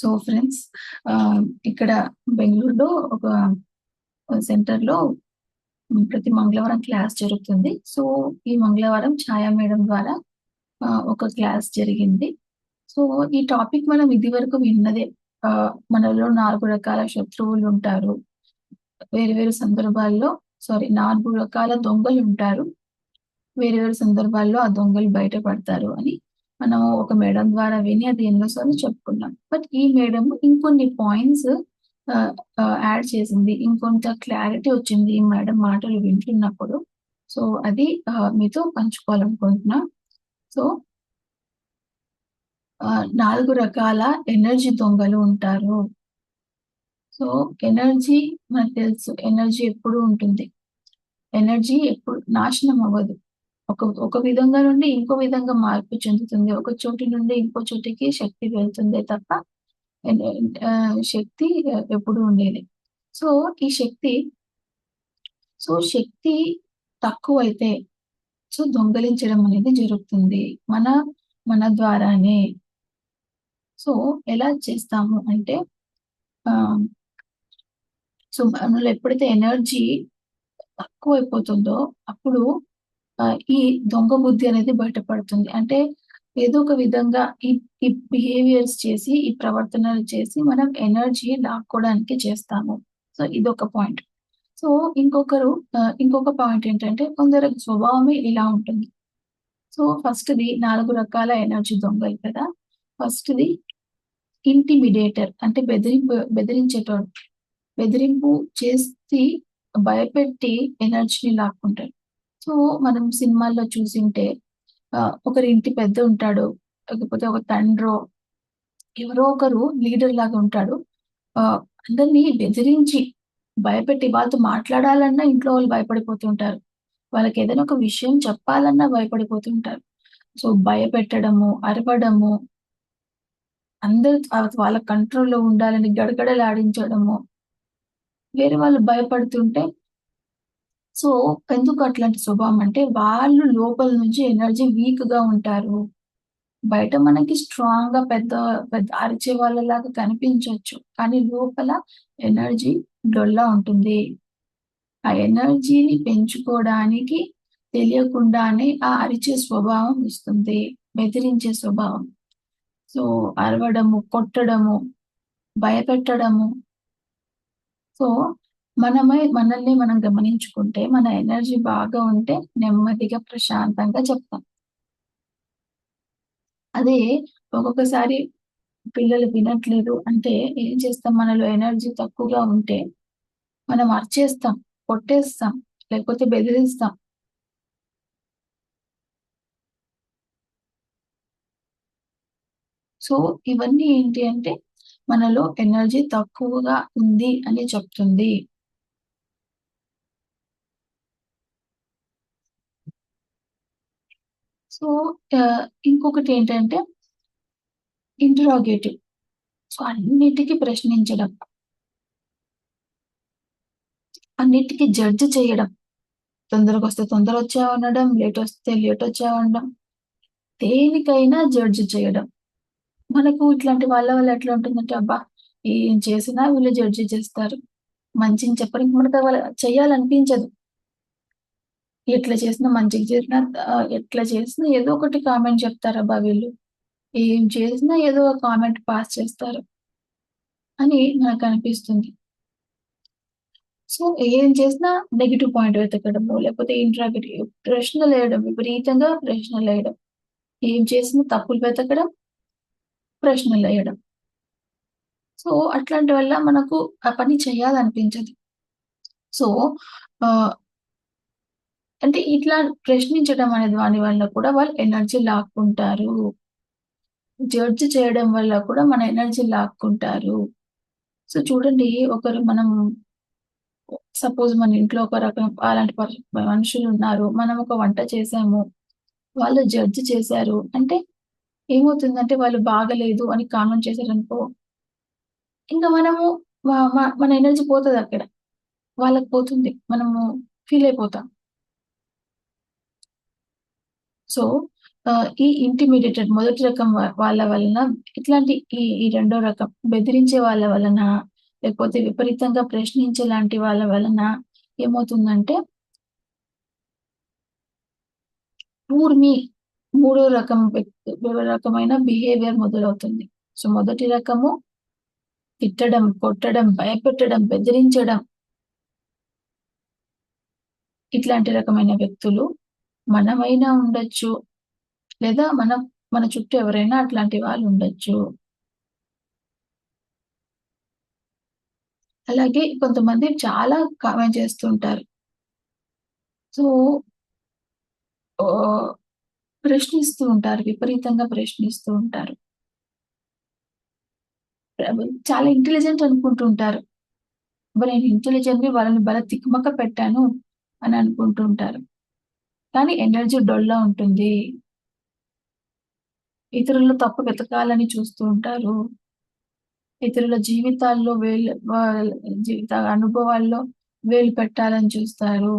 So friends ఇక్కడ బెంగళూరులో ఒక సెంటర్‌లో ప్రతి మంగళవారం క్లాస్ జరుగుతుంది. సో, ఈ మంగళవారం ఛాయా మేడం ద్వారా ఒక క్లాస్ జరిగింది. సో, ఈ టాపిక్ మనం ఇది వరకు విన్నదే. మనలో నాలుగు రకాల శత్రువులుంటారు. వేరు వేరు సందర్భాల్లో సారీ నాలుగు రకాల దొంగలు ఉంటారు వేరు వేరు సందర్భాల్లో ఆ దొంగలు బయటపడతారు అని మనం ఒక మేడం ద్వారా విని అది ఎన్నో సార్లు చెప్పుకున్నాం. బట్ ఈ మేడం ఇంకొన్ని పాయింట్స్ యాడ్ చేసింది. ఇంకొంత క్లారిటీ వచ్చింది ఈ మేడం మాటలు వింటున్నప్పుడు. సో, అది మీతో పంచుకోవాలనుకుంటున్నా. సో నాలుగు రకాల ఎనర్జీ దొంగలు ఉంటారు. సో, ఎనర్జీ మనకు తెలుసు. ఎనర్జీ ఎప్పుడు ఉంటుంది. ఎనర్జీ ఎప్పుడు నాశనం అవ్వదు. ఒక ఒక విధంగా నుండి ఇంకో విధంగా మార్పు చెందుతుంది. ఒక చోటి నుండి ఇంకో చోటికి శక్తి వెళ్తుందే తప్ప శక్తి ఎప్పుడు ఉండేది సో, ఈ శక్తి సో, శక్తి తక్కువైతే సో, దొంగిలించడం అనేది జరుగుతుంది. మన మన ద్వారానే. సో, ఎలా చేస్తాము అంటే సో, మనలో ఎప్పుడైతే ఎనర్జీ తక్కువైపోతుందో అప్పుడు ఈ దొంగ బుద్ధి అనేది బయటపడుతుంది. అంటే ఏదో ఒక విధంగా ఈ ఈ బిహేవియర్స్ చేసి, ఈ ప్రవర్తనలు చేసి మనం ఎనర్జీ లాక్కోవడానికి చేస్తాము. సో, ఇదొక పాయింట్. సో, ఇంకొకరు ఇంకొక పాయింట్ ఏంటంటే కొందరు స్వభావమే ఇలా ఉంటుంది. సో, ఫస్ట్‌ది నాలుగు రకాల ఎనర్జీ దొంగలు కదా! ఫస్ట్‌ది ఇంటిమిడేటర్ అంటే బెదిరింపు బెదిరించేటోడు. బెదిరింపు చేసి భయపెట్టి ఎనర్జీని లాక్కుంటాడు. సో, మనం సినిమాల్లో చూసుంటే ఆహ్, ఒకరి ఇంటి పెద్ద ఉంటాడు. లేకపోతే ఒక తండ్రో ఎవరో ఒకరు లీడర్ లాగా ఉంటాడు. అందరినీ అందరిని బెదిరించి, భయపెట్టి వాళ్ళతో మాట్లాడాలన్నా ఇంట్లో వాళ్ళు భయపడిపోతుంటారు. వాళ్ళకి ఏదైనా ఒక విషయం చెప్పాలన్నా భయపడిపోతుంటారు. సో, భయపెట్టడము, అరవడము అందరు వాళ్ళ కంట్రోల్‌లో ఉండాలని గడగడలాడించడము. వేరే వాళ్ళు భయపడుతుంటే సో, ఎందుకు అట్లాంటి స్వభావం అంటే వాళ్ళు లోపల నుంచి ఎనర్జీ వీక్గా ఉంటారు. బయట మనకి స్ట్రాంగ్గా పెద్ద పెద్ద అరిచే వాళ్ళలాగా కనిపించవచ్చు కానీ లోపల ఎనర్జీ డొల్లా ఉంటుంది. ఆ ఎనర్జీని పెంచుకోవడానికి తెలియకుండానే ఆ అరిచే స్వభావం ఇస్తుంది బెదిరించే స్వభావం. సో, అరవడము, కొట్టడము, భయపెట్టడము. సో, మనమై మనల్ని మనం గమనించుకుంటే మన ఎనర్జీ బాగా ఉంటే నెమ్మదిగా ప్రశాంతంగా చెప్తాం. అదే ఒక్కొక్కసారి పిల్లలు వినట్లేదు అంటే ఏం చేస్తాం మనలో ఎనర్జీ తక్కువగా ఉంటే మనం అర్చేస్తాం కొట్టేస్తాం, లేకపోతే బెదిరిస్తాం. సో, ఇవన్నీ ఏంటి అంటే మనలో ఎనర్జీ తక్కువగా ఉంది అని చెప్తుంది. సో, ఇంకొకటి ఏంటంటే ఇంటరాగేటివ్. సో, అన్నిటికి ప్రశ్నించడం. అన్నిటికి జడ్జ్ చేయడం. తొందరగా వస్తే తొందర వచ్చావనడం లేట్ వస్తే లేట్ వచ్చావనడం దేనికైనా జడ్జ్ చేయడం. మనకు ఇట్లాంటి వాళ్ళ వల్ల ఎట్లా ఉంటుందంటే అబ్బా! ఏం చేసినా వీళ్ళు జడ్జ్ చేస్తారు. మంచిని చెప్పడం మనకు వాళ్ళ చేయాలనిపించదు. ఎట్లా చేసినా మంచిగా చేసినా ఎట్లా చేసినా ఏదో ఒకటి కామెంట్ చెప్తారబ్బా వీళ్ళు. ఏం చేసినా ఏదో ఒక కామెంట్ పాస్ చేస్తారు. అని నాకు అనిపిస్తుంది సో, ఏం చేసినా నెగిటివ్ పాయింట్ వెతకడము, లేకపోతే ప్రశ్నలు వేయడం విపరీతంగా ప్రశ్నలు వేయడం ఏం చేసినా తప్పులు వెతకడం, ప్రశ్నలు వేయడం సో, అట్లాంటి వల్ల మనకు ఆ పని చేయాలనిపించదు. సో, అంటే ఇట్లా ప్రశ్నించడం అనే దాని వల్ల కూడా వాళ్ళు ఎనర్జీ లాక్కుంటారు. జడ్జ్ చేయడం వల్ల కూడా మన ఎనర్జీ లాక్కుంటారు. సో, చూడండి ఒకరు మనం సపోజ్ మన ఇంట్లో ఒక రకం అలాంటి మనుషులు ఉన్నారు మనం ఒక వంట చేసాము. వాళ్ళు జడ్జ్ చేశారు. అంటే ఏమవుతుందంటే వాళ్ళు బాగలేదు అని కామెంట్ చేశారనుకో ఇంకా మనము మన ఎనర్జీ పోతుంది అక్కడ వాళ్ళకి పోతుంది. మనము ఫీల్ అయిపోతాం. సో, ఈ ఇంటిమీడియేటెడ్ మొదటి రకం వాళ్ళ వలన ఇట్లాంటి ఈ ఈ రెండో రకం బెదిరించే వాళ్ళ వలన, లేకపోతే విపరీతంగా ప్రశ్నించే లాంటి వాళ్ళ వలన ఏమవుతుందంటే ఊర్మి మూడో రకం వ్యక్తి రకమైన బిహేవియర్ మొదలవుతుంది. సో, మొదటి రకము తిట్టడం, కొట్టడం, భయపెట్టడం, బెదిరించడం. ఇట్లాంటి రకమైన వ్యక్తులు మనమైనా ఉండొచ్చు. లేదా మన మన చుట్టూ ఎవరైనా అట్లాంటి వాళ్ళు ఉండొచ్చు. అలాగే కొంతమంది చాలా కామెంట్ చేస్తుంటారు సో ప్రశ్నిస్తూ ఉంటారు. విపరీతంగా ప్రశ్నిస్తూ ఉంటారు. చాలా ఇంటెలిజెంట్ అనుకుంటుంటారు అబ్బా! నేను ఇంటెలిజెంట్‌ని వాళ్ళని బల తికమక పెట్టాను అని అనుకుంటుంటారు కానీ ఎనర్జీ డొల్లా ఉంటుంది. ఇతరులు తప్పు వెతకాలని చూస్తూ ఉంటారు. ఇతరుల జీవితాల్లో వేలు జీవిత అనుభవాల్లో వేలు పెట్టాలని చూస్తారు.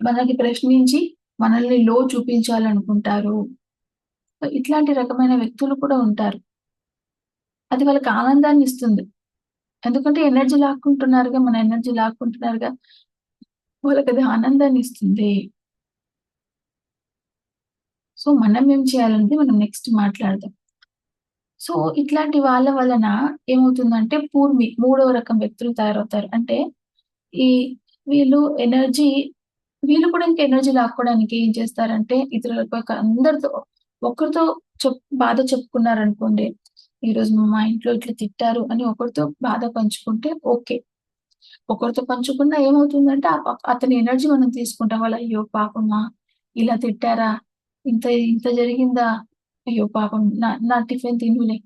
మనకి ప్రశ్నించి మనల్ని లో చూపించాలనుకుంటారు. ఇట్లాంటి రకమైన వ్యక్తులు కూడా ఉంటారు. అది వాళ్ళకి ఆనందాన్ని ఇస్తుంది. ఎందుకంటే ఎనర్జీ లాక్కుంటున్నారుగా, మన ఎనర్జీ లాక్కుంటున్నారుగా. వాళ్ళకి అది ఆనందాన్ని ఇస్తుంది. సో, మనం ఏం చేయాలనేది మనం నెక్స్ట్ మాట్లాడదాం. సో, ఇట్లాంటి వాళ్ళ వలన ఏమవుతుందంటే పూర్మి మూడవ రకం వ్యక్తులు తయారవుతారు. అంటే ఈ వీళ్ళు ఎనర్జీ వీళ్ళు కూడా ఇంకా ఎనర్జీ లాక్కోవడానికి ఏం చేస్తారంటే ఇతరులకు అందరితో ఒకరితో చెప్ బాధ చెప్పుకున్నారనుకోండి. ఈరోజు మా ఇంట్లో ఇట్లా తిట్టారు అని ఒకరితో బాధ పంచుకుంటే ఓకే. ఒకరితో పంచుకున్నా ఏమవుతుందంటే అతని ఎనర్జీ మనం తీసుకుంటాం. వాళ్ళ అయ్యో! పాపమా! ఇలా తిట్టారా? ఇంత ఇంత జరిగిందా? అయ్యో! పాపం నా నా టిఫిన్ తినులే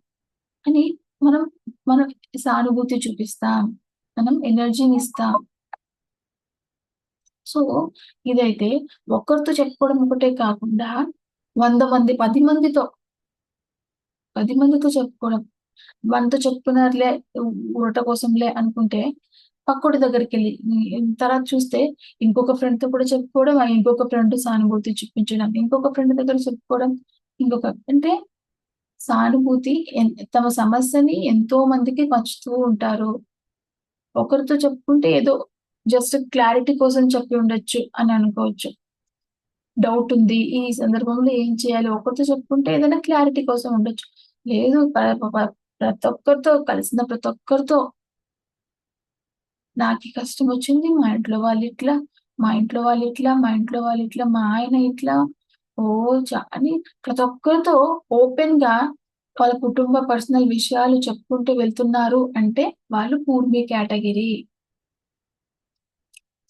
అని మనం మనం సానుభూతి చూపిస్తాం. మనం ఎనర్జీనిస్తాం. సో, ఇదైతే ఒక్కరితో చెప్పుకోవడం ఒకటే కాకుండా వంద మంది, పది మందితో పది మందితో చెప్పుకోవడం. మనతో చెప్పుకున్నారులే ఊరట కోసంలే అనుకుంటే పక్కోటి దగ్గరికి వెళ్ళి తర్వాత చూస్తే ఇంకొక ఫ్రెండ్‌తో కూడా చెప్పుకోవడం, ఇంకొక ఫ్రెండ్ సానుభూతి చూపించడం, ఇంకొక ఫ్రెండ్ దగ్గర చెప్పుకోవడం, ఇంకొక అంటే సానుభూతి తమ సమస్యని ఎంతో మందికి పంచుతూ ఉంటారు. ఒకరితో చెప్పుకుంటే ఏదో జస్ట్ క్లారిటీ కోసం చెప్పి ఉండొచ్చు అని అనుకోవచ్చు. డౌట్ ఉంది. ఈ సందర్భంలో ఏం చేయాలి? ఒకరితో చెప్పుకుంటే ఏదైనా క్లారిటీ కోసం ఉండొచ్చు. లేదు ప్రతి ఒక్కరితో కలిసిన ప్రతి ఒక్కరితో నాకు కష్టం వచ్చింది మా ఇంట్లో వాళ్ళు ఇట్లా మా ఇంట్లో వాళ్ళు ఇట్లా మా ఇంట్లో వాళ్ళు ఇట్లా మా ఆయన ఇట్లా ఓ అని ప్రతి ఒక్కరితో ఓపెన్గా వాళ్ళ కుటుంబ పర్సనల్ విషయాలు చెప్పుకుంటూ వెళ్తున్నారు అంటే వాళ్ళు పూర్వీ కేటగిరీ.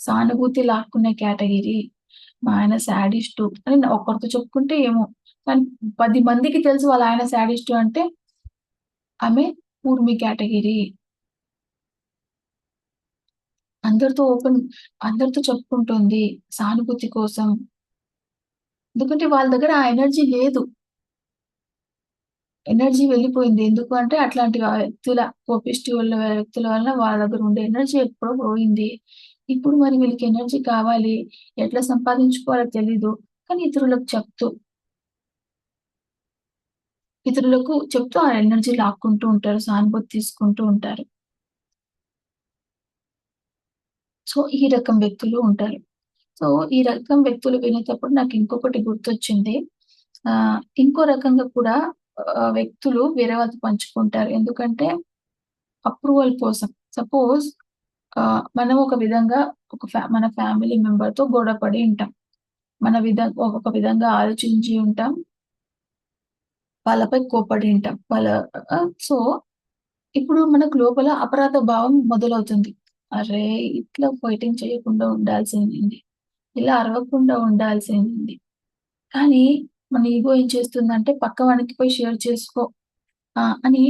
సానుభూతి లాక్కునే కేటగిరీ. మా ఆయన శాడిస్టు అని ఒకరితో చెప్పుకుంటే ఏమో, కానీ పది మందికి తెలుసు వాళ్ళ ఆయన శాడిస్ట్ అంటే ఆమె ఊర్మి కేటగిరీ. అందరితో ఓపెన్ అందరితో చెప్పుకుంటుంది సానుభూతి కోసం. ఎందుకంటే వాళ్ళ దగ్గర ఆ ఎనర్జీ లేదు. ఎనర్జీ వెళ్ళిపోయింది. ఎందుకు అంటే అట్లాంటి వ్యక్తుల కోపిష్టి వల్ల వ్యక్తుల వలన వాళ్ళ దగ్గర ఉండే ఎనర్జీ ఎప్పుడో పోయింది. ఇప్పుడు మరి వీళ్ళకి ఎనర్జీ కావాలి. ఎట్లా సంపాదించుకోవాలో తెలీదు. కానీ ఇతరులకు చెప్తూ ఇతరులకు చెప్తూ ఆ ఎనర్జీ లాక్కుంటూ ఉంటారు. సానుభూతి తీసుకుంటూ ఉంటారు. సో, ఈ రకం వ్యక్తులు ఉంటారు. సో, ఈ రకం వ్యక్తులు వినేటప్పుడు నాకు ఇంకొకటి గుర్తొచ్చింది. ఆ ఇంకో రకంగా కూడా వ్యక్తులు వేరే వాళ్ళతో పంచుకుంటారు. ఎందుకంటే అప్రూవల్ కోసం. సపోజ్ మనం ఒక విధంగా ఒక ఫ్యా మన ఫ్యామిలీ మెంబర్‌తో గొడవపడి ఉంటాం. మన విధ ఒక విధంగా ఆలోచించి ఉంటాం. వాళ్ళపై కోపడి ఉంటాం. వాళ్ళ సో, ఇప్పుడు మనకు లోపల అపరాధ భావం మొదలవుతుంది. అరే! ఇట్లా ఫైటింగ్ చేయకుండా ఉండాల్సింది. ఇలా అరవకుండా ఉండాల్సింది. కానీ మన ఇగో ఏం చేస్తుందంటే పక్కవానికి పోయి షేర్ చేసుకో అని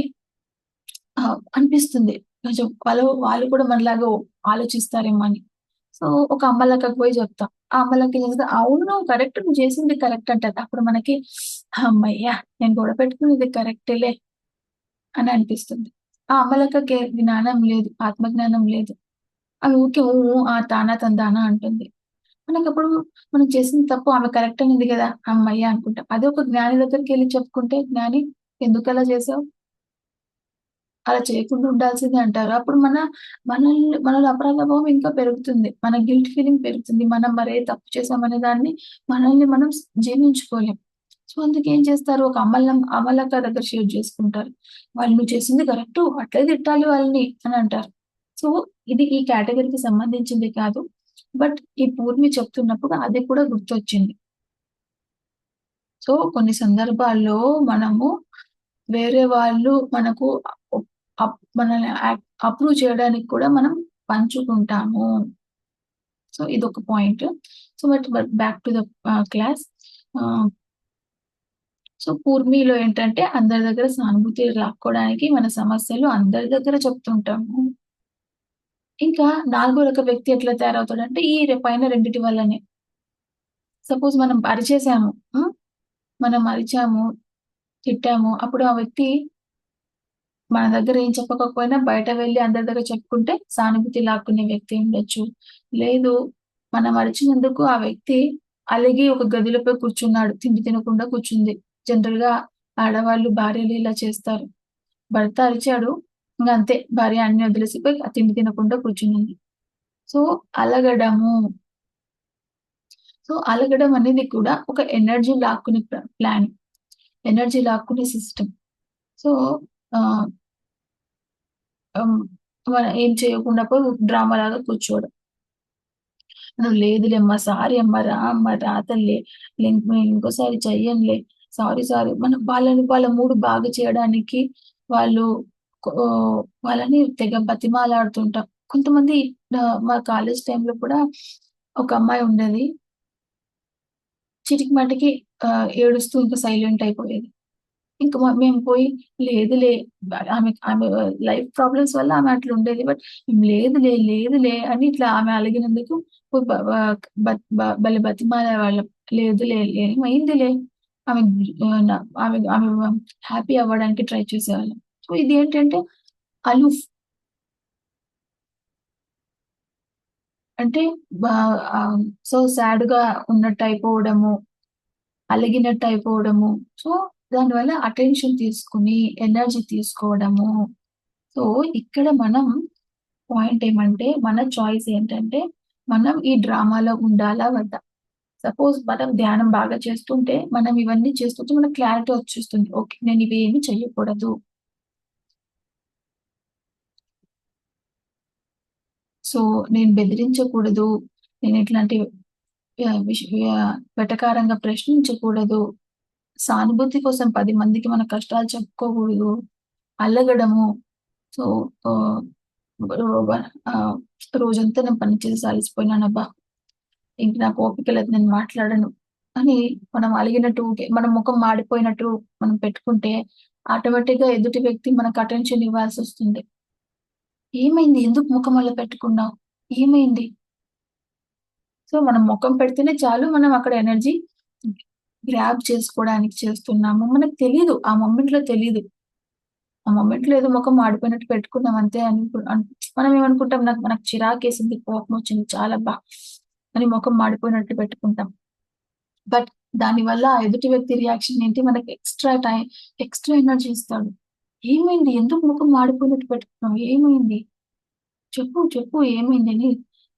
అనిపిస్తుంది. కొంచెం వాళ్ళు వాళ్ళు కూడా మనలాగా ఆలోచిస్తారేమో అని. సో, ఒక అమ్మలక్కకి పోయి చెప్తాం. ఆ తెలుసు అవును కరెక్ట్ నువ్వు చేసింది కరెక్ట్ అంటది. అప్పుడు మనకి అమ్మయ్యా నేను గొడవ పెట్టుకునేది కరెక్టేలే అని అనిపిస్తుంది. ఆ అమ్మలక్కకి జ్ఞానం లేదు. ఆత్మజ్ఞానం లేదు. అవి ఊకే ఊ ఆ తానా తందానా అంటుంది మనకి అప్పుడు మనం చేసిన తప్పు ఆమె కరెక్ట్ అనేది కదా అమ్మయ్య అనుకుంటాం అదే ఒక జ్ఞాని దగ్గరికి వెళ్ళి చెప్పుకుంటే జ్ఞాని ఎందుకు అలా చేసావు అలా చేయకుండా ఉండాల్సిందే అంటారు. అప్పుడు మన మనల్ని మనలో అపరాధ భావం ఇంకా పెరుగుతుంది. మన గిల్ట్ ఫీలింగ్ పెరుగుతుంది. మనం మరే తప్పు చేసామనే దాన్ని మనల్ని మనం జీర్ణించుకోలేం. సో అందుకే ఏం చేస్తారు? ఒక అమలం అమలక్క దగ్గర షేర్ చేసుకుంటారు. వాళ్ళు నువ్వు చేసింది కరెక్ట్ అట్లే తిట్టాలి వాళ్ళని అని అంటారు. సో ఇది ఈ కేటగిరీకి సంబంధించింది కాదు. బట్ ఈ పూర్మి చెప్తున్నప్పుడు అది కూడా గుర్తొచ్చింది. సో కొన్ని సందర్భాల్లో మనము వేరే వాళ్ళు మనకు మనల్ని అప్రూవ్ చేయడానికి కూడా మనం పంచుకుంటాము. సో ఇదొక point. So but back to the class. So పూర్మిలో ఏంటంటే అందరి దగ్గర సానుభూతి లాక్కోవడానికి మన సమస్యలు అందరి దగ్గర చెప్తుంటాము. ఇంకా నాలుగో రక వ్యక్తి ఎట్లా తయారవుతాడంటే ఈ పైన రెండిటి వల్లనే. సపోజ్ మనం అరిచేసాము. మనం అరిచాము, తిట్టాము. అప్పుడు ఆ వ్యక్తి మన దగ్గర ఏం చెప్పకపోయినా బయట వెళ్ళి అందరి దగ్గర చెప్పుకుంటే సానుభూతి లాక్కునే వ్యక్తి ఉండొచ్చు. లేదు మనం అరిచినందుకు ఆ వ్యక్తి అలిగి ఒక గదిలోపై కూర్చున్నాడు. తిండి తినకుండా కూర్చుంది. జనరల్‌గా ఆడవాళ్ళు భార్యలు ఇలా చేస్తారు. భర్త అరిచాడు. ఇంకా అంతే భార్య అన్ని వదిలేసిపోయి ఆ తిండి తినకుండా కూర్చుంది సో అలగడము సో అలగడం అనేది కూడా ఒక ఎనర్జీ లాక్కునే ప్లాన్. ఎనర్జీ లాక్కునే సిస్టమ్. సో ఏం చేయకుండా పోయి డ్రామాలాగా కూర్చోవడం. నువ్వు లేదులే అమ్మా సారీ అమ్మ, రా అమ్మ, రాతలే నేను ఇంకోసారి చెయ్యంలే సారీ, సారీ. మనం వాళ్ళని వాళ్ళ మూడు బాగా చేయడానికి వాళ్ళు వాళ్ళని తెగ బతిమాలాడుతుంటాం. కొంతమంది మా కాలేజ్ టైంలో కూడా ఒక అమ్మాయి ఉండేది. చిటికి మాటికి ఏడుస్తూ ఇంకా సైలెంట్ అయిపోయేది. ఇంకా మేము పోయి లేదులే ఆమె ఆమె లైఫ్ ప్రాబ్లమ్స్ వల్ల ఆమె అట్లా ఉండేది. బట్ లేదులే, లేదులే అని ఇట్లా ఆమె అలిగినందుకు బలి బతిమాలే వాళ్ళం లేదులే, ఏమైందిలే. ఆమె ఆమె ఆమె హ్యాపీ అవ్వడానికి ట్రై చేసేవాళ్ళం. సో ఇది ఏంటంటే అలుఫ్. అంటే బా సో సాడ్‌గా ఉన్నట్టు అయిపోవడము. అలిగినట్టు అయిపోవడము. సో దానివల్ల అటెన్షన్ తీసుకొని, ఎనర్జీ తీసుకోవడము. సో ఇక్కడ మనం పాయింట్ ఏమంటే మన చాయిస్ ఏంటంటే మనం ఈ డ్రామాలో ఉండాలా వద్దా? సపోజ్ మనం ధ్యానం బాగా చేస్తుంటే మనం ఇవన్నీ చేస్తుంటే మనకు క్లారిటీ వచ్చేస్తుంది. ఓకే. నేను ఇవేమి చెయ్యకూడదు. సో నేను బెదిరించకూడదు. నేను ఇట్లాంటి వెటకారంగా ప్రశ్నించకూడదు. సానుభూతి కోసం పది మందికి మన కష్టాలు చెప్పుకోకూడదు. అల్లగడము సో రోజంతా నేను పని చేసి అలసిపోయినానబ్బా! ఇంక నాకు ఓపిక లేదు నేను మాట్లాడను. అని మనం అలిగినట్టు మన ముఖం మాడిపోయినట్టు మనం పెట్టుకుంటే ఆటోమేటిక్‌గా ఎదుటి వ్యక్తి మనకు అటెన్షన్ ఇవ్వాల్సి వస్తుంది ఏమైంది? ఎందుకు ముఖం అలా పెట్టుకున్నావు? ఏమైంది? సో మనం ముఖం పెడితేనే చాలు మనం అక్కడ ఎనర్జీ గ్రాప్ చేసుకోవడానికి చేస్తున్నాము. మనకు తెలియదు ఆ మొమెంట్‌లో తెలియదు ఆ మొమెంట్‌లో ఏదో మొఖం మాడిపోయినట్టు పెట్టుకున్నాం అంతే అని మనం ఏమనుకుంటాం నాకు మనకు చిరాకేసింది, చాలా బాగా అని మొఖం మాడిపోయినట్టు పెట్టుకుంటాం. బట్ దానివల్ల వల్ల ఎదుటి వ్యక్తి రియాక్షన్ ఏంటి? మనకి ఎక్స్‌ట్రా టైం ఎక్స్‌ట్రా ఎనర్జీ ఇస్తాడు. ఏమైంది? ఎందుకు ముఖం మాడిపోయినట్టు పెట్టుకున్నావు? ఏమైంది? చెప్పు, చెప్పు ఏమైంది? అని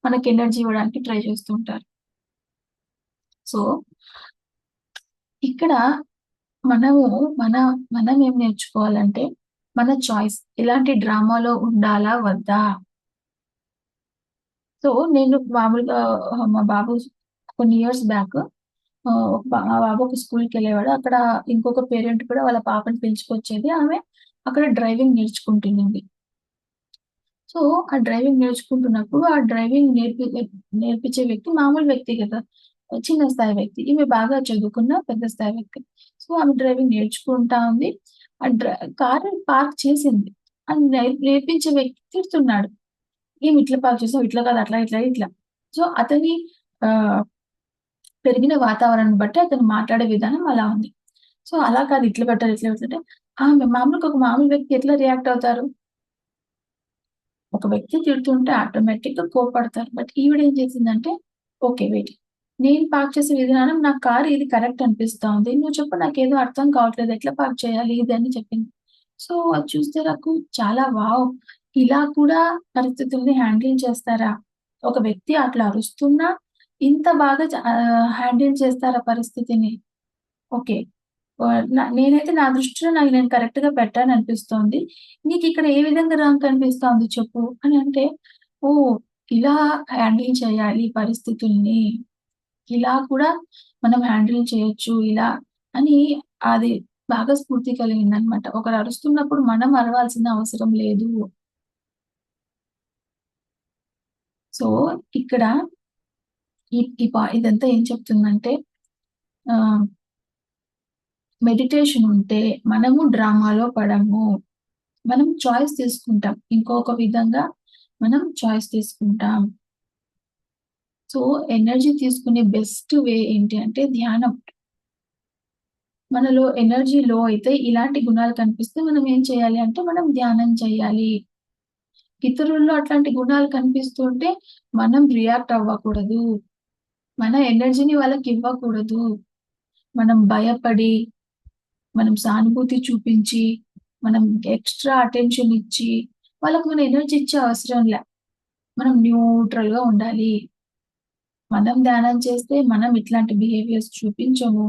మనకి ఎనర్జీ ఇవ్వడానికి ట్రై చేస్తుంటారు సో ఇక్కడ మనము మన మనం ఏం నేర్చుకోవాలంటే మన చాయిస్. ఇలాంటి డ్రామాలో ఉండాలా? వద్దా? సో నేను మామూలుగా మా బాబు కొన్ని ఇయర్స్ బ్యాక్ మా బాబు ఒక స్కూల్‌కెళ్ళేవాడు. అక్కడ ఇంకొక పేరెంట్ కూడా వాళ్ళ పాపని పిలుచుకొచ్చేది. ఆమె అక్కడ డ్రైవింగ్ నేర్చుకుంటున్నది. సో, ఆ డ్రైవింగ్ నేర్చుకుంటున్నప్పుడు ఆ డ్రైవింగ్ నేర్పి నేర్పించే వ్యక్తి మామూలు వ్యక్తి కదా! చిన్న స్థాయి వ్యక్తి. ఈమె బాగా చదువుకున్న పెద్ద స్థాయి వ్యక్తి. సో, ఆమె డ్రైవింగ్ నేర్చుకుంటా ఉంది. ఆ కార్ కారు పార్క్ చేసింది. అని నేర్పించే వ్యక్తి తిడుతున్నాడు. "ఏమి ఇట్లా పార్క్ చేసావు? ఇట్లా కాదు అట్లా, ఇట్లా, ఇట్లా." సో, అతని పెరిగిన వాతావరణాన్ని బట్టి అతను మాట్లాడే విధానం అలా ఉంది. సో, అలా కాదు ఇట్లా పెట్టాలి, ఇట్లా పెట్టాలంటే ఆమె మామూలుగా ఒక మామూలు వ్యక్తి ఎట్లా రియాక్ట్ అవుతారు? ఒక వ్యక్తి తిడుతుంటే ఆటోమేటిక్గా కోపడతారు బట్ ఈవిడ ఏం చేసిందంటే ఓకే వెయిట్ నేను పార్క్ చేసే విధానం నా కార్ ఇది కరెక్ట్ అనిపిస్తా ఉంది నువ్వు చెప్పు నాకు ఏదో అర్థం కావట్లేదు. ఎట్లా పార్క్ చేయాలి? ఇది అని చెప్పింది. సో అది చూస్తే నాకు చాలా వావ్ ఇలా కూడా పరిస్థితుల్ని హ్యాండిల్ చేస్తారా? ఒక వ్యక్తి అట్లా అరుస్తున్నా ఇంత బాగా హ్యాండిల్ చేస్తారా పరిస్థితిని? ఓకే. నేనైతే నా దృష్టిలో నాకు నేను కరెక్ట్గా పెట్టాను అనిపిస్తోంది. నీకు ఇక్కడ ఏ విధంగా రాంగ్ అనిపిస్తోంది చెప్పు? అని అంటే ఓ ఇలా హ్యాండిల్ చేయాలి పరిస్థితుల్ని. ఇలా కూడా మనం హ్యాండిల్ చేయొచ్చు ఇలా అని అది బాగా స్ఫూర్తి కలిగింది అనమాట ఒకరు అరుస్తున్నప్పుడు మనం అరవాల్సిన అవసరం లేదు. సో ఇక్కడ ఈ ఇదంతా ఏం చెప్తుందంటే ఆ మెడిటేషన్ ఉంటే మనము డ్రామాలో పడము. మనం చాయిస్ తీసుకుంటాం. ఇంకొక విధంగా మనం చాయిస్ తీసుకుంటాం. సో ఎనర్జీ తీసుకునే బెస్ట్ వే ఏంటి అంటే ధ్యానం. మనలో ఎనర్జీ లో అయితే ఇలాంటి గుణాలు కనిపిస్తే మనం ఏం చేయాలి అంటే మనం ధ్యానం చేయాలి. ఇతరుల్లో అట్లాంటి గుణాలు కనిపిస్తుంటే మనం రియాక్ట్ అవ్వకూడదు. మన ఎనర్జీని వాళ్ళకి ఇవ్వకూడదు. మనం భయపడి మనం సానుభూతి చూపించి మనం ఎక్స్ట్రా అటెన్షన్ ఇచ్చి వాళ్ళకి మన ఎనర్జీ ఇచ్చే అవసరం లే. మనం న్యూట్రల్గా ఉండాలి. మనం ధ్యానం చేస్తే మనం ఇట్లాంటి బిహేవియర్స్ చూపించము.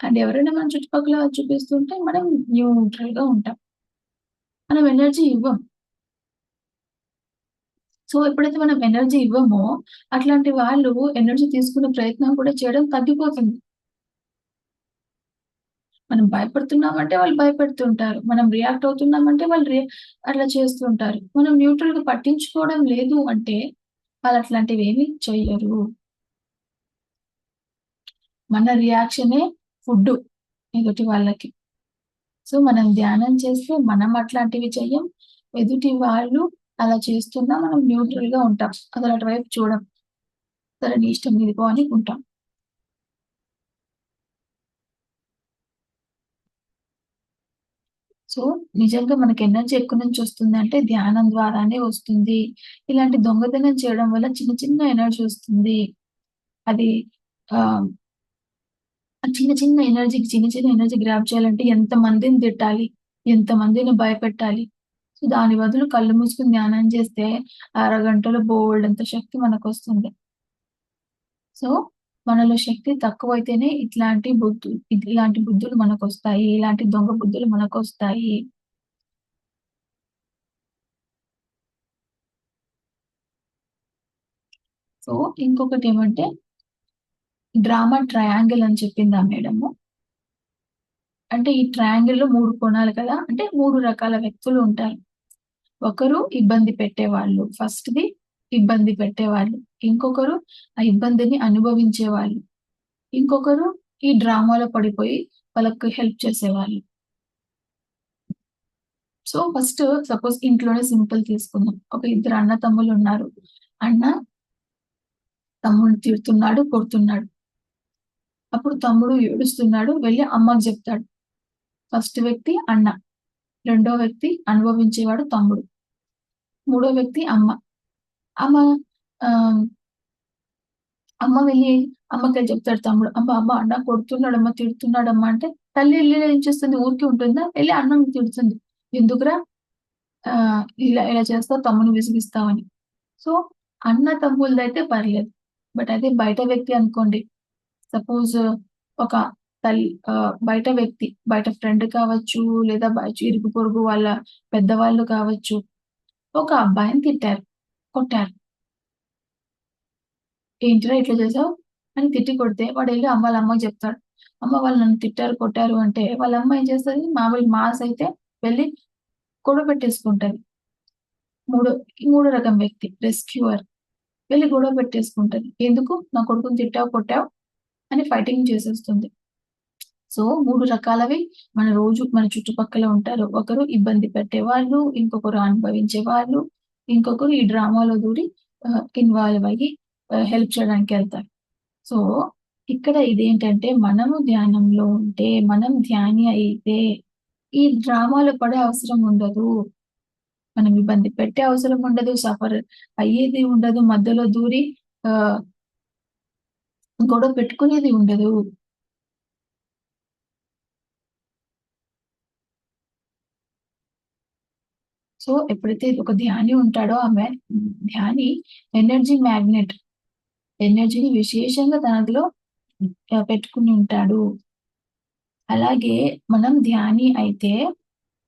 అండ్ ఎవరైనా మన చుట్టుపక్కల చూపిస్తుంటే మనం న్యూట్రల్గా ఉంటాం. మనం ఎనర్జీ ఇవ్వం. సో ఎప్పుడైతే మనం ఎనర్జీ ఇవ్వమో అట్లాంటి వాళ్ళు ఎనర్జీ తీసుకునే ప్రయత్నం కూడా చేయడం తగ్గిపోతుంది. మనం భయపడుతున్నామంటే వాళ్ళు భయపెడుతుంటారు. మనం రియాక్ట్ అవుతున్నామంటే వాళ్ళు రియా అట్లా చేస్తుంటారు. మనం న్యూట్రల్గా పట్టించుకోవడం లేదు అంటే వాళ్ళు అట్లాంటివి ఏమి చెయ్యరు. మన రియాక్షనే ఫుడ్ ఎదుటి వాళ్ళకి. సో మనం ధ్యానం చేస్తే మనం అట్లాంటివి చెయ్యం. ఎదుటి వాళ్ళు అలా చేస్తున్నా మనం న్యూట్రల్గా ఉంటాం. అసలు అటువైపు చూడం. సరే నీ ఇష్టం ఇదిగో అని ఉంటాం. సో నిజంగా మనకి ఎనర్జీ ఎక్కడి నుంచి వస్తుంది అంటే ధ్యానం ద్వారానే వస్తుంది. ఇలాంటి దొంగతనం చేయడం వల్ల చిన్న చిన్న ఎనర్జీ వస్తుంది. అది ఆ ఆ చిన్న చిన్న ఎనర్జీకి చిన్న చిన్న ఎనర్జీ గ్రాప్ చేయాలంటే ఎంత మందిని తిట్టాలి ఎంత మందిని భయపెట్టాలి. సో దాని బదులు కళ్ళు మూసుకుని ధ్యానం చేస్తే అరగంటలో బోల్డ్ అంత శక్తి మనకు వస్తుంది సో మనలో శక్తి తక్కువైతేనే ఇట్లాంటి బుద్ధులు ఇలాంటి బుద్ధులు మనకు వస్తాయి ఇలాంటి దొంగ బుద్ధులు మనకు వస్తాయి సో ఇంకొకటి ఏమంటే డ్రామా ట్రయాంగిల్ అని చెప్పింది ఆ మేడము? అంటే ఈ ట్రయాంగిల్లో మూడు కోణాలు కదా అంటే మూడు రకాల వ్యక్తులు ఉంటారు. ఒకరు ఇబ్బంది పెట్టేవాళ్ళు. ఫస్ట్ ది ఇబ్బంది పెట్టేవాళ్ళు. ఇంకొకరు ఆ ఇబ్బందిని అనుభవించే వాళ్ళు ఇంకొకరు ఈ డ్రామాలో పడిపోయి వాళ్ళకు హెల్ప్ చేసేవాళ్ళు. సో ఫస్ట్ సపోజ్ ఇంట్లోనే సింపుల్ తీసుకుందాం. ఒక ఇద్దరు అన్న తమ్ముళ్ళు ఉన్నారు. అన్న తమ్ముడు తిడుతున్నాడు కొడుతున్నాడు. అప్పుడు తమ్ముడు ఏడుస్తున్నాడు వెళ్ళి అమ్మకి చెప్తాడు. ఫస్ట్ వ్యక్తి అన్న రెండో వ్యక్తి అనుభవించేవాడు తమ్ముడు. మూడో వ్యక్తి అమ్మ. అమ్మ అమ్మ వెళ్ళి అమ్మకి చెప్తాడు తమ్ముడు. అమ్మ అమ్మ అన్న కొడుతున్నాడు అమ్మ అంటే తల్లి వెళ్ళి ఏం చేస్తుంది? ఊరికి ఉంటుందా? వెళ్ళి అన్నం తిడుతుంది. ఎందుకురా? ఆ ఇలా ఇలా చేస్తావు తమ్ముని విసిగిస్తావని. సో అన్న తమ్ముళ్ళదైతే పర్లేదు. బట్ అదే బయట వ్యక్తి అనుకోండి. సపోజ్ ఒక తల్లి బయట వ్యక్తి బయట ఫ్రెండ్ కావచ్చు లేదా ఇరుగు పొరుగు వాళ్ళ పెద్దవాళ్ళు కావచ్చు ఒక అబ్బాయిని తిట్టారు. కొట్టారు. ఏంటిరా ఇట్లా చేసావు? అని తిట్టి కొడితే వాడు వెళ్ళి అమ్మ వాళ్ళ అమ్మకి చెప్తాడు. అమ్మ వాళ్ళు నన్ను తిట్టారు కొట్టారు అంటే వాళ్ళ అమ్మ ఏం చేస్తుంది? మామూలు మాస్ అయితే వెళ్ళి గొడవ పెట్టేసుకుంటది. మూడో మూడో రకం వ్యక్తి రెస్క్యూవర్. వెళ్ళి గొడవ పెట్టేసుకుంటది. ఎందుకు? నా కొడుకుని తిట్టావు కొట్టావు అని ఫైటింగ్ చేసేస్తుంది. సో మూడు రకాలవి మన రోజు మన చుట్టుపక్కల ఉంటారు. ఒకరు ఇబ్బంది పెట్టే వాళ్ళు ఇంకొకరు అనుభవించే వాళ్ళు ఇంకొకరు ఈ డ్రామాలో దూరి ఇన్వాల్వ్ అయ్యి హెల్ప్ చేయడానికి వెళ్తారు. సో ఇక్కడ ఇదేంటంటే మనము ధ్యానంలో ఉంటే మనం ధ్యాని అయితే ఈ డ్రామాలో పడే అవసరం ఉండదు. మనం ఇబ్బంది పెట్టే అవసరం ఉండదు సఫర్ అయ్యేది ఉండదు మధ్యలో దూరి ఆ గొడవ పెట్టుకునేది ఉండదు. సో ఎప్పుడైతే ఒక ధ్యాని ఉంటాడో ఆమె ధ్యాని ఎనర్జీ మ్యాగ్నెట్ ఎనర్జీని విశేషంగా తనలో పెట్టుకుని ఉంటాడు. అలాగే మనం ధ్యాని అయితే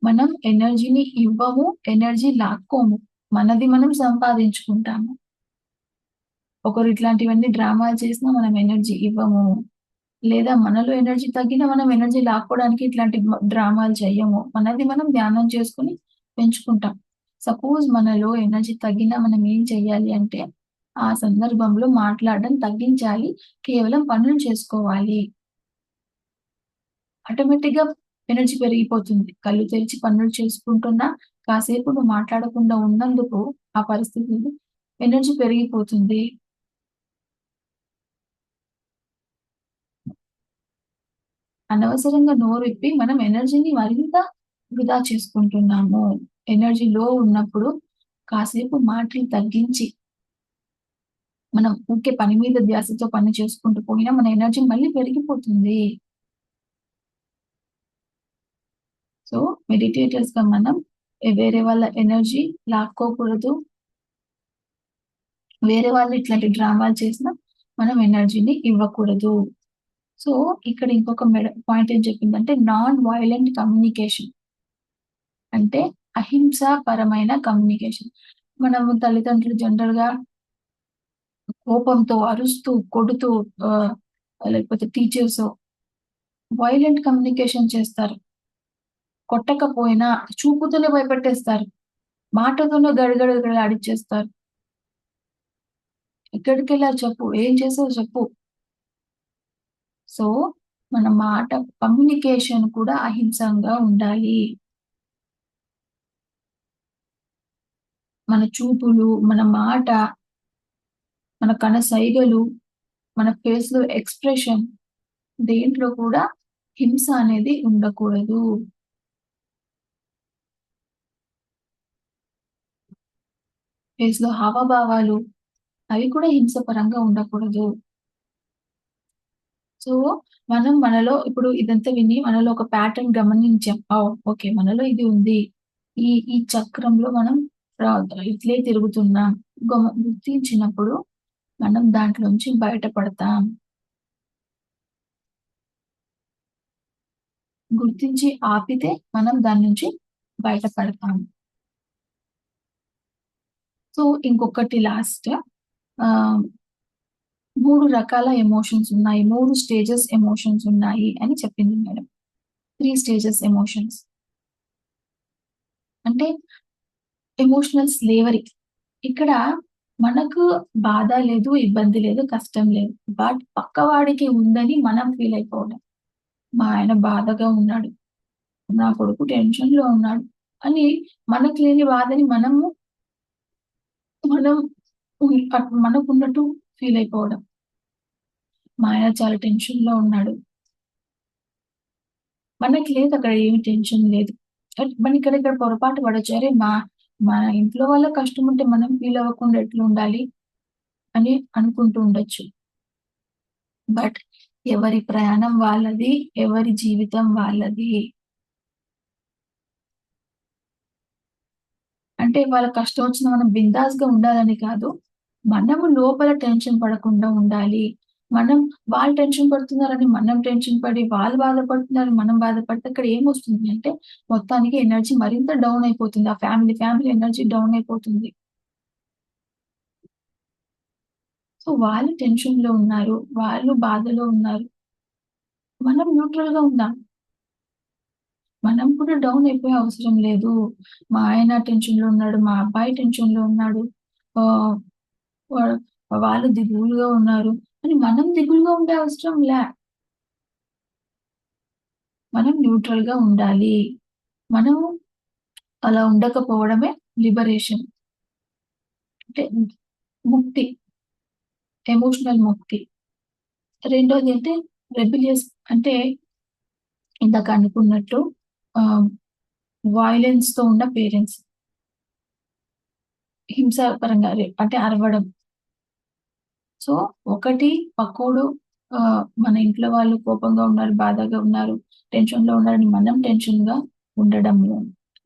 మనం ఎనర్జీని ఇవ్వము ఎనర్జీ లాక్కోము మనది మనం సంపాదించుకుంటాము. ఒకరు ఇట్లాంటివన్నీ డ్రామాలు చేసినా మనం ఎనర్జీ ఇవ్వము లేదా మనలో ఎనర్జీ తగ్గినా మనం ఎనర్జీ లాక్కోవడానికి ఇట్లాంటి డ్రామాలు చేయము మనది మనం ధ్యానం చేసుకుని పెంచుకుంటాం. సపోజ్ మనలో ఎనర్జీ తగ్గినా మనం ఏం చెయ్యాలి అంటే ఆ సందర్భంలో మాట్లాడడం తగ్గించాలి కేవలం పనులు చేసుకోవాలి. ఆటోమేటిక్గా ఎనర్జీ పెరిగిపోతుంది. కళ్ళు తెరిచి పనులు చేసుకుంటున్నా కాసేపు నువ్వు మాట్లాడకుండా ఉన్నందుకు ఆ పరిస్థితి ఎనర్జీ పెరిగిపోతుంది. అనవసరంగా నోరు ఇప్పి మనం ఎనర్జీని మరింత వృధా చేసుకుంటున్నాము. ఎనర్జీ లో ఉన్నప్పుడు కాసేపు మాటలు తగ్గించి మనం ఊరికే పని మీద ధ్యాసతో పని చేసుకుంటూ పోయినా మన ఎనర్జీ మళ్ళీ పెరిగిపోతుంది. సో మెడిటేటర్స్గా మనం వేరే వాళ్ళ ఎనర్జీ లాక్కోకూడదు. వేరే వాళ్ళు ఇట్లాంటి డ్రామాలు చేసినా మనం ఎనర్జీని ఇవ్వకూడదు. సో ఇక్కడ ఇంకొక పాయింట్ ఏం చెప్పిందంటే నాన్ వైలెంట్ కమ్యూనికేషన్ అంటే అహింసాపరమైన కమ్యూనికేషన్ మనము తల్లిదండ్రులు జనరల్గా కోపంతో అరుస్తూ కొడుతూ లేకపోతే టీచర్స్ వైలెంట్ కమ్యూనికేషన్ చేస్తారు. కొట్టకపోయినా చూపుతోనే భయపెట్టేస్తారు. మాటతోనే గడగడ గడ ఆడిచ్చేస్తారు ఎక్కడికి వెళ్ళావు చెప్పు ఏం చేసావు చెప్పు. సో మన మాట కమ్యూనికేషన్ కూడా అహింసంగా ఉండాలి. మన చూపులు మన మాట మన కన సైగలు మన ఫేస్లో ఎక్స్ప్రెషన్ దేంట్లో కూడా హింస అనేది ఉండకూడదు. ఫేస్లో హావభావాలు అవి కూడా హింస పరంగా ఉండకూడదు. సో మనం మనలో ఇప్పుడు ఇదంతా విని మనలో ఒక ప్యాటర్న్ గమనించాం. ఓకే మనలో ఇది ఉంది. ఈ ఈ చక్రంలో మనం ఇట్లే తిరుగుతున్నాం గుర్తించినప్పుడు మనం దాంట్లోంచి బయటపడతాం. గుర్తించి ఆపితే మనం దాని నుంచి బయటపడతాం. సో ఇంకొకటి లాస్ట్. ఆ మూడు రకాల ఎమోషన్స్ ఉన్నాయి. మూడు స్టేజెస్ ఎమోషన్స్ ఉన్నాయి అని చెప్పింది మేడం. Three stages emotions. అంటే ఎమోషనల్ స్లేవరీ ఇక్కడ మనకు బాధ లేదు ఇబ్బంది లేదు కష్టం లేదు. బట్ పక్కవాడికి ఉందని మనం ఫీల్ అయిపోవడం మా ఆయన బాధగా ఉన్నాడు. నా కొడుకు టెన్షన్లో ఉన్నాడు అని మనకు లేని బాధని మనము మనం మనకు ఉన్నట్టు ఫీల్ అయిపోవడం. మా ఆయన చాలా టెన్షన్లో ఉన్నాడు. మనకి లేదు అక్కడ ఏమి టెన్షన్ లేదు. అట్ మన ఇక్కడ ఇక్కడ పొరపాటు పడొచ్చారే మా మన ఇంట్లో వాళ్ళ కష్టం ఉంటే మనం ఫీల్ అవ్వకుండా ఎట్లా ఉండాలి అని అనుకుంటూ ఉండొచ్చు. బట్ ఎవరి ప్రయాణం వాళ్ళది ఎవరి జీవితం వాళ్ళది. అంటే వాళ్ళ కష్టం వచ్చిన మనం బిందాస్గా ఉండాలని కాదు మనము లోపల టెన్షన్ పడకుండా ఉండాలి. మనం వాళ్ళు టెన్షన్ పడుతున్నారని మనం టెన్షన్ పడి వాళ్ళు బాధపడుతున్నారని మనం బాధపడితే అక్కడ ఏమొస్తుంది అంటే మొత్తానికి ఎనర్జీ మరింత డౌన్ అయిపోతుంది. ఆ ఫ్యామిలీ ఫ్యామిలీ ఎనర్జీ డౌన్ అయిపోతుంది. సో వాళ్ళు టెన్షన్లో ఉన్నారు వాళ్ళు బాధలో ఉన్నారు. మనం న్యూట్రల్గా ఉందాం మనం కూడా డౌన్ అయిపోయే అవసరం లేదు. మా ఆయన టెన్షన్లో ఉన్నాడు మా అబ్బాయి టెన్షన్లో ఉన్నాడు. వాళ్ళు దిగులుగా ఉన్నారు. అని మనం దిగులుగా ఉండే అవసరం లే. మనం న్యూట్రల్గా ఉండాలి. మనం అలా ఉండకపోవడమే లిబరేషన్ అంటే ముక్తి. ఎమోషనల్ ముక్తి. రెండోది అంటే రెబిలియస్ అంటే ఇందాక అనుకున్నట్టు వైలెన్స్తో ఉన్న పేరెంట్స్ హింసాపరంగా అంటే అరవడం. సో ఒకటి పక్కోడు మన ఇంట్లో వాళ్ళు కోపంగా ఉన్నారు బాధగా ఉన్నారు టెన్షన్లో ఉన్నారని మనం టెన్షన్గా ఉండడము.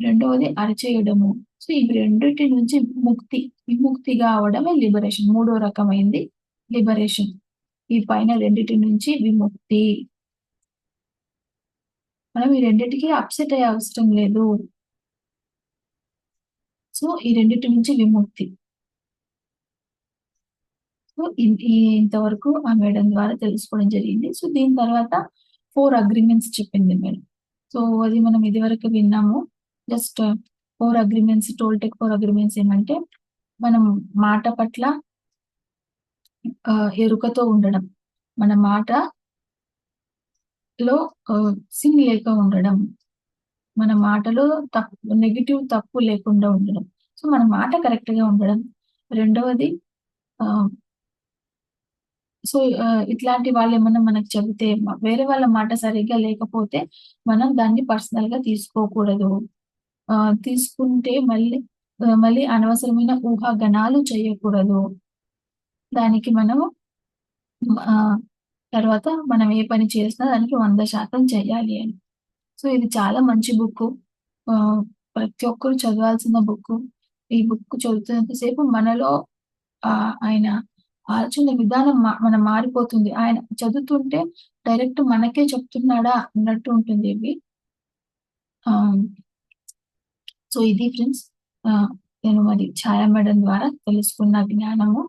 రెండవది అరచేయడము. సో ఇవి రెండిటి నుంచి ముక్తి విముక్తిగా అవడమే లిబరేషన్. మూడో రకమైంది లిబరేషన్. ఈ పైన రెండిటి నుంచి విముక్తి. మనం ఈ రెండిటికి అప్సెట్ అయ్యే అవసరం లేదు. సో ఈ రెండిటి నుంచి విముక్తి. సో ఇంతవరకు ఆ మేడం ద్వారా తెలుసుకోవడం జరిగింది. సో దీని తర్వాత ఫోర్ అగ్రిమెంట్స్ చెప్పింది మేడం. సో అది మనం ఇదివరకు విన్నాము. Just four agreements Toltec four agreements ఏమంటే మనం మాట పట్ల ఎరుకతో ఉండడం. మన మాట లో సిన్ లేక ఉండడం. మన మాటలో తప్పు నెగిటివ్ తప్పు లేకుండా ఉండడం. సో మన మాట కరెక్ట్గా ఉండడం. రెండవది సో ఇట్లాంటి వాళ్ళు ఏమన్నా మనకు చెబితే వేరే వాళ్ళ మాట సరిగ్గా లేకపోతే మనం దాన్ని పర్సనల్గా తీసుకోకూడదు. ఆ, తీసుకుంటే మళ్ళీ మళ్ళీ అనవసరమైన ఊహాగణాలు చేయకూడదు. దానికి మనం ఆ, తర్వాత మనం ఏ పని చేసినా దానికి వంద శాతం చేయాలి అని. సో ఇది చాలా మంచి బుక్ ప్రతి ఒక్కరు చదవాల్సిన బుక్ ఈ బుక్ చదువుతున్నంతసేపు మనలో ఆ, ఆయన ఆలోచన విధానం మా- మనం మారిపోతుంది. ఆయన చదువుతుంటే డైరెక్ట్ మనకే చెప్తున్నాడా అన్నట్టు ఉంటుంది ఇవి ఆ, సో ఇది ఫ్రెండ్స్. నేను మరి ఛాయా మేడం ద్వారా తెలుసుకున్న జ్ఞానము.